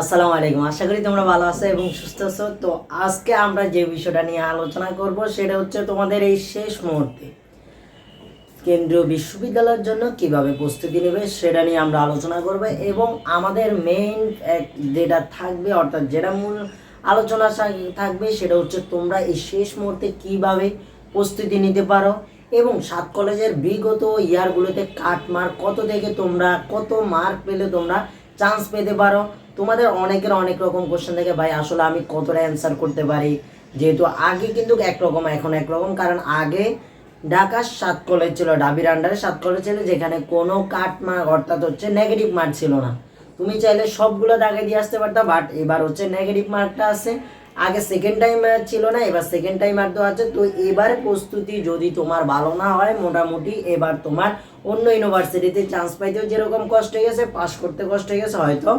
আসসালামু আলাইকুম। আশা করি তোমরা ভালো আছো এবং সুস্থ আছো। তো আজকে আমরা যে বিষয়টা নিয়ে আলোচনা করব সেটা হচ্ছে তোমাদের এই শেষ মুহূর্তে কেন্দ্রীয় বিশ্ববিদ্যালয়ের জন্য কীভাবে প্রস্তুতি নেবে সেটা নিয়ে আমরা আলোচনা করব এবং আমাদের মেইন যেটা থাকবে, অর্থাৎ যেটা মূল আলোচনা থাকবে সেটা হচ্ছে তোমরা এই শেষ মুহূর্তে কীভাবে প্রস্তুতি নিতে পারো এবং সাত কলেজের বিগত ইয়ারগুলোতে কাট মার্ক কত থেকে তোমরা, কত মার্ক পেলে তোমরা চান্স পেতে পারো। তোমাদের অনেকের অনেক রকম কোশ্চেন থাকে, ভাই, আসলে আমি কতটা অ্যান্সার করতে পারি? যেহেতু আগে কিন্তু একরকম, এখন একরকম, কারণ আগে ঢাকা সাত কলেজ ছিল ডাবির আন্ডারে সাত কলেজ ছিল, যেখানে কোনো কাট মার্ক অর্থাৎ হচ্ছে নেগেটিভ মার্ক ছিল না। তুমি চাইলে সবগুলো দাগে দিয়ে আসতে পারতা বাট এবার হচ্ছে নেগেটিভ মার্কটা আছে। আগে সেকেন্ড টাইম ছিল না, এবার সেকেন্ড টাইম আর তো আছে। তো এবার প্রস্তুতি যদি তোমার ভালো না হয়, মোটামুটি এবার তোমার অন্য ইউনিভার্সিটিতে চান্স পাইতেও যেরকম কষ্ট হয়ে গেছে পাস করতে কষ্ট হয়ে গেছে, হয়তো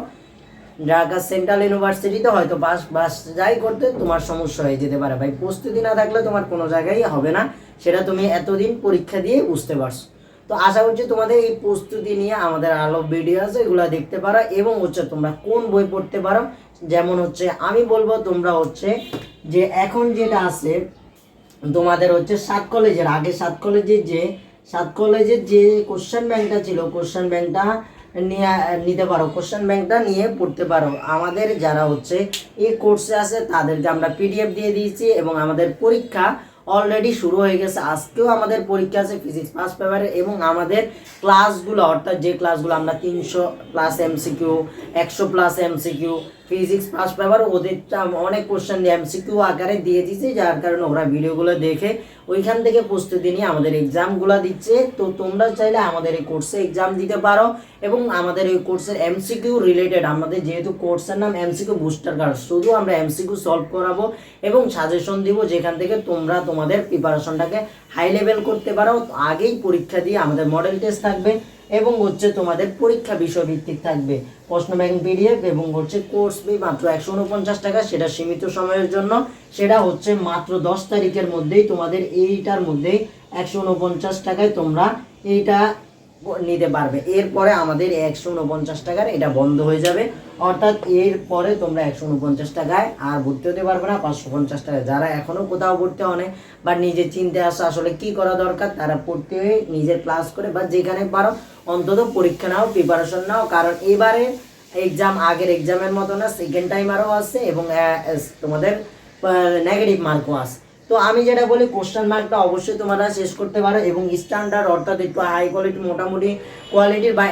ঢাকা সেন্ট্রাল ইউনিভার্সিটিতে হয়তো পাস বাস যাই করতে তোমার সমস্যা হয়ে যেতে পারে। ভাই, প্রস্তুতি না থাকলে তোমার কোনো জায়গায় হবে না। সেটা তুমি এতদিন পরীক্ষা দিয়ে বুঝতে পারছ। তো আশা করছি তোমাদের এই প্রস্তুতি নিয়ে আমাদের আলো ভিডিও আছে, এগুলো দেখতে পারো এবং হচ্ছে তোমরা কোন বই পড়তে পারো। যেমন হচ্ছে, আমি বলব তোমরা হচ্ছে যে এখন যেটা আছে, তোমাদের হচ্ছে সাত কলেজের আগে সাত কলেজের যে, সাত কলেজের যে কোশ্চেন ব্যাংকটা ছিল কোশ্চেন ব্যাংকটা নিয়ে, নিতে পারো। কোশ্চেন ব্যাংকটা নিয়ে পড়তে পারো। আমাদের যারা হচ্ছে এই কোর্সে আছে, তাদেরকে আমরা পিডিএফ দিয়ে দিয়েছি এবং আমাদের পরীক্ষা অলরেডি শুরু হয়ে গেছে। আজকেও আমাদের পরীক্ষা আছে ফিজিক্স ফার্স্ট পেপারে এবং আমাদের ক্লাসগুলো অর্থাৎ যে ক্লাসগুলো আমরা তিনশো প্লাস এমসিকিউ একশো plus MCQ physics first paper ওদেরটা অনেক কোশ্চেন এমসিকিউ আকারে দিয়ে দিচ্ছে যার কারণে ওরা ভিডিওগুলো দেখে ওইখান থেকে প্রস্তুতি নিয়ে আমাদের এক্সামগুলো দিচ্ছে। তো তোমরা চাইলে আমাদের এই কোর্সে এক্সাম দিতে পারো এবং আমাদের এই কোর্সের এমসিকিউ রিলেটেড আমাদের যেহেতু কোর্সের নাম এমসিকিউ বুস্টার কার্ড শুধু আমরা এমসিকিউ সলভ করাবো এবং সাজেশন দিব যেখান থেকে তোমরা তোমাদের প্রিপারেশনটাকে হাই লেভেল করতে পারো। আগেই পরীক্ষা দিয়ে আমাদের মডেল টেস্ট থাকবে। এবং হচ্ছে তোমাদের পরীক্ষা বিষয়ভিত্তিক থাকবে। প্রশ্ন ব্যাংক পিডিএফ এবং হচ্ছে কোর্স ফি মাত্র একশো উনপঞ্চাশ টাকা, সেটা সীমিত সময়ের জন্য। সেটা হচ্ছে মাত্র দশ তারিখের মধ্যেই তোমাদের এইটার মধ্যেই একশো উনপঞ্চাশ টাকায় তোমরা এইটা নিতে পারবে। এরপরে আমাদের একশো উনপঞ্চাশ টাকার এটা বন্ধ হয়ে যাবে। অর্থাৎ এরপরে তোমরা একশো উনপঞ্চাশ টাকায় আর ভর্তি হতে পারবে না, পাঁচশো পঞ্চাশ টাকায়। যারা এখনও কোথাও ভর্তি হয় বা নিজে চিনতে আসে আসলে কি করা দরকার, তারা পড়তে হয়ে নিজের ক্লাস করে বা যেখানে পারো, অন্তত পরীক্ষা নাও প্রিপারেশন নাও। কারণ এবারে এক্সাম আগের এক্সামের মতো না সেকেন্ড টাইম আরও আসছে এবং তোমাদের নেগেটিভ মার্কও আসে তো আমি যেটা বলি কোশ্চেন মার্কটা অবশ্যই তোমরা শেষ করতে পারো এবং স্ট্যান্ডার্ড অর্থাৎ একটু হাই কোয়ালিটি মোটামুটি কোয়ালিটির বা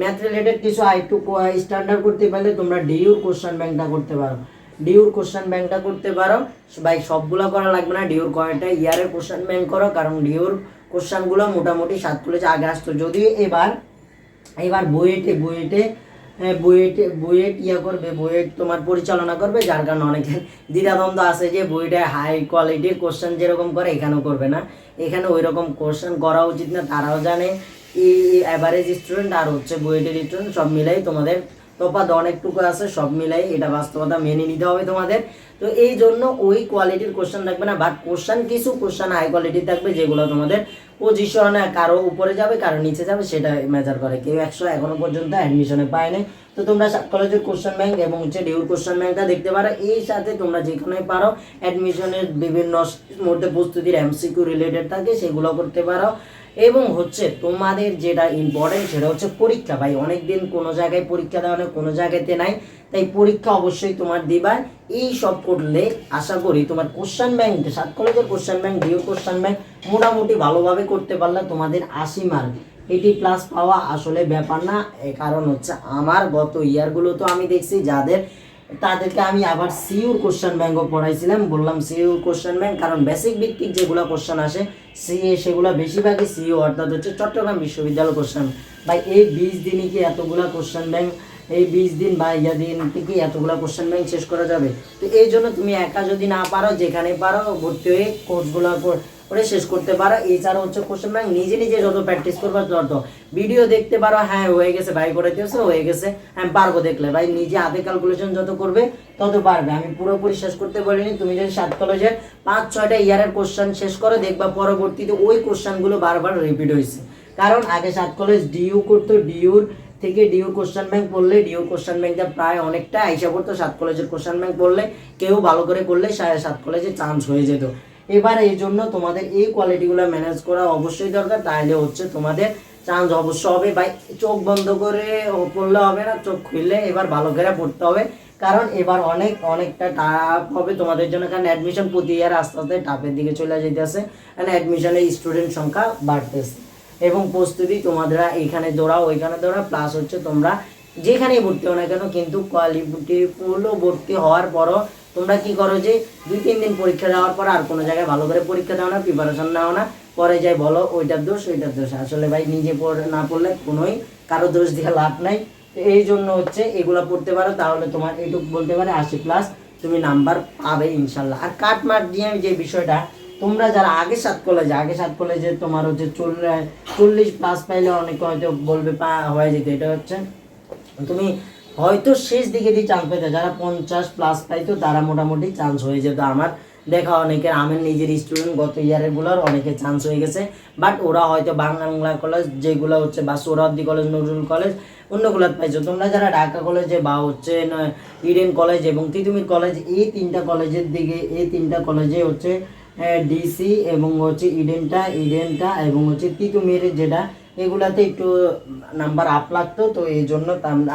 ম্যাথ রিলেটেড কিছু একটু স্ট্যান্ডার্ড করতে পারলে তোমরা ডিউর কোশ্চেন ব্যাংকটা করতে পারো। ডিউর কোশ্চেন ব্যাংকটা করতে পারো। ভাই সবগুলো করা লাগবে না। ডিউর কয়টা ইয়ারের কোশ্চেন ব্যাংক করো কারণ ডিউর কোশ্চেনগুলো মোটামুটি সাত কলেজে আগে আসতো। যদিও এবার এবার বুয়েটে হ্যাঁ, বুয়েট বুয়েট ইয়া করবে, বুয়েট তোমার পরিচালনা করবে, যার কারণে অনেকের দ্বিধাদ্বন্দ্ব আছে যে বইটা হাই কোয়ালিটি কোশ্চেন যেরকম করে, এখানেও করবে না। এখানে ওই রকম কোশ্চেন করা উচিত না, তারাও জানে। এই অ্যাভারেজ স্টুডেন্ট আর হচ্ছে বুয়েটের স্টুডেন্ট সব মিলাই তোমাদের তফাৎ অনেকটুকু আছে, সব মিলাই এটা বাস্তবতা মেনে নিতে হবে তোমাদের। তো এই জন্য ওই কোয়ালিটির কোশ্চেন থাকবে না বাট কোশ্চেন কিছু কোশ্চেন হাই কোয়ালিটি থাকবে যেগুলো তোমাদের পজিশনে কারও উপরে যাবে, কারও নিচে যাবে সেটা মেজার করে। কেউ একশো এখনও পর্যন্ত অ্যাডমিশনে পায়নি। তো তোমরা কলেজের কোশ্চেন ব্যাংক এবং হচ্ছে ডিউর কোশ্চেন ব্যাংকটা দেখতে পারো। এই সাথে তোমরা যেখানে পারো অ্যাডমিশনের বিভিন্ন মধ্যে প্রস্তুতির এমসিকিউ রিলেটেড থাকে, সেগুলো করতে পারো। এবং হচ্ছে তোমাদের যেটা ইম্পর্টেন্ট সেটা হচ্ছে পরীক্ষা। ভাই অনেক দিন কোনো জায়গায় পরীক্ষা দেওয়া নেই, কোনো জায়গাতে নাই। তাই পরীক্ষা অবশ্যই তোমার দিবা। এই সব করলে আশা করি তোমার কোশ্চেন ব্যাংক সাত কলেজের question bank DU question bank মোটামুটি ভালোভাবে করতে পারলে তোমাদের আশি মার্ক এইটি প্লাস পাওয়া আসলে ব্যাপার না। কারণ হচ্ছে আমার গত ইয়ারগুলো তো আমি দেখছি যাদের, তাদেরকে আমি আবার সিইউর কোশ্চেন ব্যাংকও পড়াইছিলাম। বললাম সিইউর কোশ্চেন ব্যাংক কারণ বেসিক ভিত্তিক যেগুলো কোশ্চেন আসে সিএ সেগুলো বেশিরভাগই সিও অর্থাৎ হচ্ছে চট্টগ্রাম বিশ্ববিদ্যালয় কোশ্চেন ভাই, এই বিশ দিনই কি এতগুলা কোশ্চেন ব্যাংক এই বিশ দিন বা ইয়া দিন থেকে এতগুলা কোশ্চেন ব্যাংক শেষ করা যাবে? তো এই জন্য তুমি একা যদি না পারো, যেখানে পারো, ভর্তি হয়ে কোর্সগুলো করে শেষ করতে পারো। এছাড়া হচ্ছে কোশ্চেন ব্যাংক নিজে নিজে যত প্র্যাকটিস করবে তত। ভিডিও দেখতে পারো হ্যাঁ হয়ে গেছে, ভাই করে দিয়েছে, হয়ে গেছে। হ্যাঁ পারব দেখলে। ভাই, নিজে হাতে ক্যালকুলেশন যত করবে, তত পারবে। আমি পুরোপুরি শেষ করতে বলিনি। তুমি যদি সাত কলেজের পাঁচ, ছয়টা ইয়ারের কোশ্চেন শেষ করো, দেখবা পরবর্তীতে ওই কোশ্চেনগুলো বারবার রিপিট হয়েছে কারণ আগে সাত কলেজ ডিইউ করতো ডিউর থেকে ডিও কোশ্চেন ব্যাংক পড়লে ডিউ কোশ্চেন ব্যাংকটা প্রায় অনেকটা আইসা পড়তো। সাত কলেজের কোশ্চেন ব্যাংক পড়লে, কেউ ভালো করে করলে সাত কলেজে চান্স হয়ে যেত। এবার এই জন্য তোমাদের এই কোয়ালিটিগুলো ম্যানেজ করা অবশ্যই দরকার। তাহলে হচ্ছে তোমাদের চান্স অবশ্য হবে। ভাই, চোখ বন্ধ করে পড়লে হবে না, চোখ খুললে এবার ভালো করে পড়তে হবে। কারণ এবার অনেক, অনেকটা টাফ হবে তোমাদের জন্য। কারণ অ্যাডমিশন প্রতি ইয়ার আস্তে আস্তে টাফের দিকে চলে যেতেছে কারণ অ্যাডমিশনের স্টুডেন্ট সংখ্যা বাড়তেছে। এবং প্রস্তুতি তোমাদের এখানে দৌড়াও, ওইখানে দৌড়াও। প্লাস হচ্ছে তোমরা যেখানেই ভর্তি হও না কেন, কিন্তু কোয়ালিটি ফুলও ভর্তি হওয়ার পরও তোমরা কি করো যে দুই, তিন দিন পরীক্ষা দেওয়ার পর আর কোনো জায়গায় ভালো করে পরীক্ষা দাও না প্রিপারেশন নাও না, পরে যাই বলো ওইটার দোষ ওইটার দোষ। আসলে ভাই, নিজে না পড়লে কোনোই কারও দোষ দিয়ে লাভ নাই। এই জন্য হচ্ছে এগুলো পড়তে পারো, তাহলে তোমার এইটুকু বলতে পারে আশি প্লাস তুমি নাম্বার পাবে ইনশাল্লাহ। আর কাট মার্ক দিয়ে যে বিষয়টা, তোমরা যারা আগে সাত কলেজে আগে সাত কলেজে তোমার হচ্ছে চল্লিশ প্লাস পাইলে অনেকে হয়তো বলবে, পা, হয়ে যেত। এটা হচ্ছে তুমি হয়তো শেষ দিকে দিয়ে চান্স পেতে যারা পঞ্চাশ প্লাস পাইতো, তারা মোটামুটি চান্স হয়ে যেত। আমার দেখা অনেকের আমার নিজের স্টুডেন্ট গত ইয়ারেরগুলোর অনেকে চান্স হয়ে গেছে। বাট ওরা হয়তো বাংলা কলেজ যেগুলো হচ্ছে বা সোহরাদ্দি কলেজ নজরুল কলেজ অন্যগুলো পাইছো। তোমরা যারা ঢাকা কলেজে বা হচ্ছে ইডেন কলেজ এবং তিতুমির কলেজ এই তিনটা কলেজের দিকে, এই তিনটা কলেজে হচ্ছে ডিসি এবং হচ্ছে ইডেনটা ইডেনটা এবং হচ্ছে তিতুমির যেটা এগুলাতে একটু নাম্বার আপ লাগতো, তো এই জন্য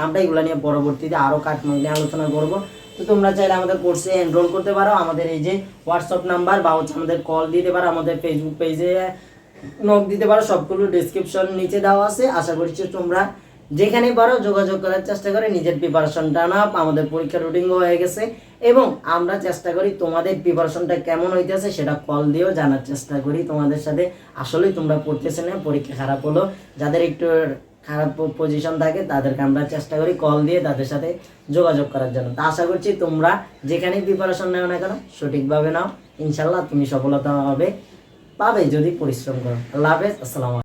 আমরা এগুলো নিয়ে পরবর্তীতে আরও কাটমাক নিয়ে আলোচনা করব। তো তোমরা চাইলে আমাদের কোর্সে এনরোল করতে পারো। আমাদের এই যে হোয়াটসঅ্যাপ নাম্বার বা হচ্ছে আমাদের কল দিতে পারো, আমাদের ফেসবুক পেজে নক দিতে পারো, সবগুলো ডিসক্রিপশন নিচে দেওয়া আছে। আশা করছি তোমরা যেখানে পারো যোগাযোগ করার চেষ্টা করে নিজের প্রিপারেশনটা না আমাদের পরীক্ষা রুটিনও হয়ে গেছে। এবং আমরা চেষ্টা করি তোমাদের প্রিপারেশনটা কেমন হইতেছে সেটা কল দিয়েও জানার চেষ্টা করি তোমাদের সাথে। আসলেই তোমরা পড়তেছে না, পরীক্ষা খারাপ হলো। যাদের একটু খারাপ পজিশন থাকে, তাদেরকে আমরা চেষ্টা করি কল দিয়ে তাদের সাথে যোগাযোগ করার জন্য। তা আশা করছি তোমরা যেখানেই প্রিপারেশন নেও না কেন, সঠিকভাবে নাও। ইনশাল্লাহ তুমি সফলতা হবে, পাবে যদি পরিশ্রম করো। আল্লাহ হাফেজ, আসসালামু